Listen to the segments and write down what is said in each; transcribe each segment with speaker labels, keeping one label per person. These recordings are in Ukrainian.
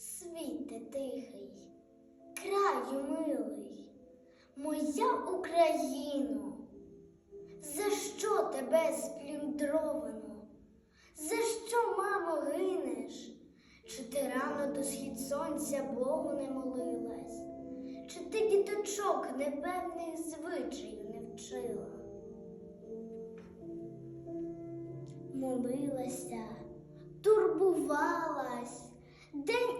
Speaker 1: Світе тихий, краю милий, моя Україно, за що тебе сплюндровано? За що, мамо, гинеш? Чи ти рано до схід сонця Богу не молилась? Чи ти діточок непевних звичаїв не вчила? Молилася, турбувалась, день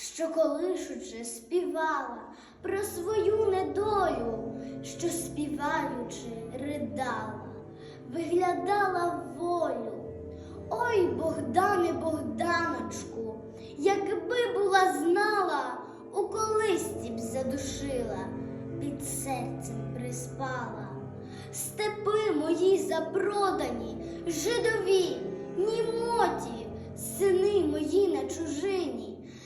Speaker 1: що колишучи співала про свою недолю, що співаючи ридала, виглядала волю. Ой, Богдане, Богданочку, якби була знала, у колисці б задушила, під серцем приспала. Степи мої запродані, жидові, німоті, сини мої на чужині,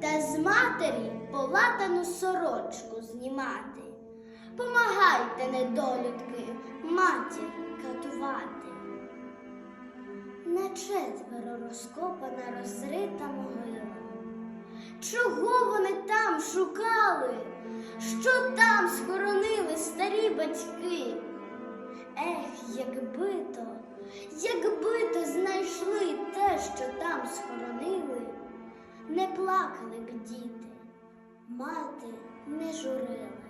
Speaker 1: та з матері полатану сорочку знімати. Помагайте, недолюдки, матір катувати. На четверо розкопана розрита могила. Чого вони там шукали? Що там схоронили старі батьки? Ех, якби то, якби то знайшли те, що не плакали б діти, мати не журила.